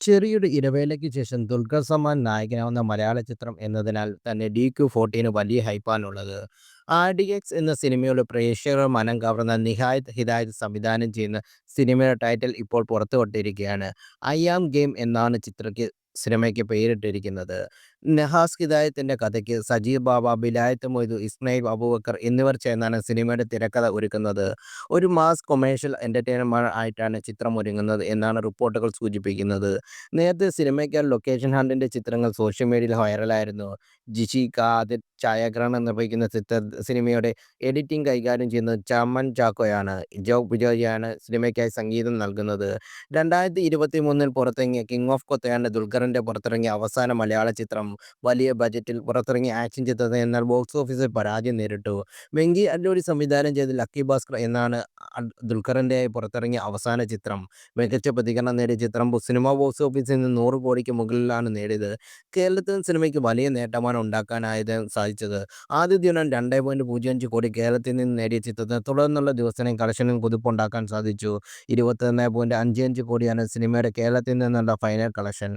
ചെറിയൊരു ഇടവേളയ്ക്ക് ശേഷം ദുൽഖർ സൽമാൻ നായകനാവുന്ന മലയാള ചിത്രം എന്നതിനാൽ തന്നെ ഡി ക്യു ഫോർട്ടീന് വലിയ ഹൈപ്പാണുള്ളത്. ആർ ഡി എക്സ് എന്ന സിനിമയുടെ പ്രേക്ഷകർ മനം കവർന്ന നിഹായത് ഹിദായത് സംവിധാനം ചെയ്യുന്ന സിനിമയുടെ ടൈറ്റിൽ ഇപ്പോൾ പുറത്തുവിട്ടിരിക്കുകയാണ്. ഐ ആം ഗെയിം എന്നാണ് ചിത്രയ്ക്ക് സിനിമയ്ക്ക് പേരിട്ടിരിക്കുന്നത്. നഹാസ് ഹിദായത്തിന്റെ കഥയ്ക്ക് സജീബ് ബാബ, ബിലായത്ത് മൊയ്തു, ഇസ്മായിൽ അബൂബക്കർ എന്നിവർ ചേർന്നാണ് സിനിമയുടെ തിരക്കഥ ഒരുക്കുന്നത്. ഒരു മാസ് കൊമേഴ്ഷ്യൽ എന്റർടൈനർ ആയിട്ടാണ് ചിത്രം ഒരുങ്ങുന്നത് എന്നാണ് റിപ്പോർട്ടുകൾ സൂചിപ്പിക്കുന്നത്. നേരത്തെ സിനിമയ്ക്കായി ലൊക്കേഷൻ ഹണ്ടിന്റെ ചിത്രങ്ങൾ സോഷ്യൽ മീഡിയയിൽ വൈറലായിരുന്നു. ജിഷി കാദിർ ഛായാഗ്രഹണം നിർവഹിക്കുന്ന ചിത്ര സിനിമയുടെ എഡിറ്റിംഗ് കൈകാര്യം ചെയ്യുന്നത് ചമൻ ചാക്കോയാണ്. ജോ ബിജോയാണ് സിനിമയ്ക്കായി സംഗീതം നൽകുന്നത്. രണ്ടായിരത്തി ഇരുപത്തി മൂന്നിൽ പുറത്തിറങ്ങിയ കിങ് ഓഫ് കൊത്തയാണ് ദുൽഖറിന്റെ പുറത്തിറങ്ങിയ അവസാന മലയാള ചിത്രം. വലിയ ബജറ്റിൽ പുറത്തിറങ്ങി ആക്ഷൻ ചിത്രത്തെ എന്നാൽ ബോക്സ് ഓഫീസിൽ പരാജയം നേരിട്ടു. വെങ്കി അല്ലൂരി സംവിധാനം ചെയ്ത ലക്കി ഭാസ്കർ എന്നാണ് ദുൽഖറിന്റെ പുറത്തിറങ്ങിയ അവസാന ചിത്രം. മികച്ച പ്രതികരണം നേടിയ ചിത്രം സിനിമ ബോക്സ് ഓഫീസിൽ നിന്ന് നൂറ് കോടിക്ക് മുകളിലാണ് നേടിയത്. കേരളത്തിൽ സിനിമയ്ക്ക് വലിയ നേട്ടമാണ് ഉണ്ടാക്കാനായത് സാധിച്ചത്. ആദ്യ ദിനം രണ്ടേ പോയിന്റ് പൂജ്യം അഞ്ച് കോടി കേരളത്തിൽ നിന്ന് നേടിയ ചിത്രത്തിന് തുടർന്നുള്ള ദിവസങ്ങളിൽ കളക്ഷനിൽ കുതിപ്പുണ്ടാക്കാൻ സാധിച്ചു. ഇരുപത്തിയൊന്നേ പോയിന്റ് അഞ്ച് അഞ്ച് കോടിയാണ് സിനിമയുടെ കേരളത്തിൽ നിന്നുള്ള ഫൈനൽ കളക്ഷൻ.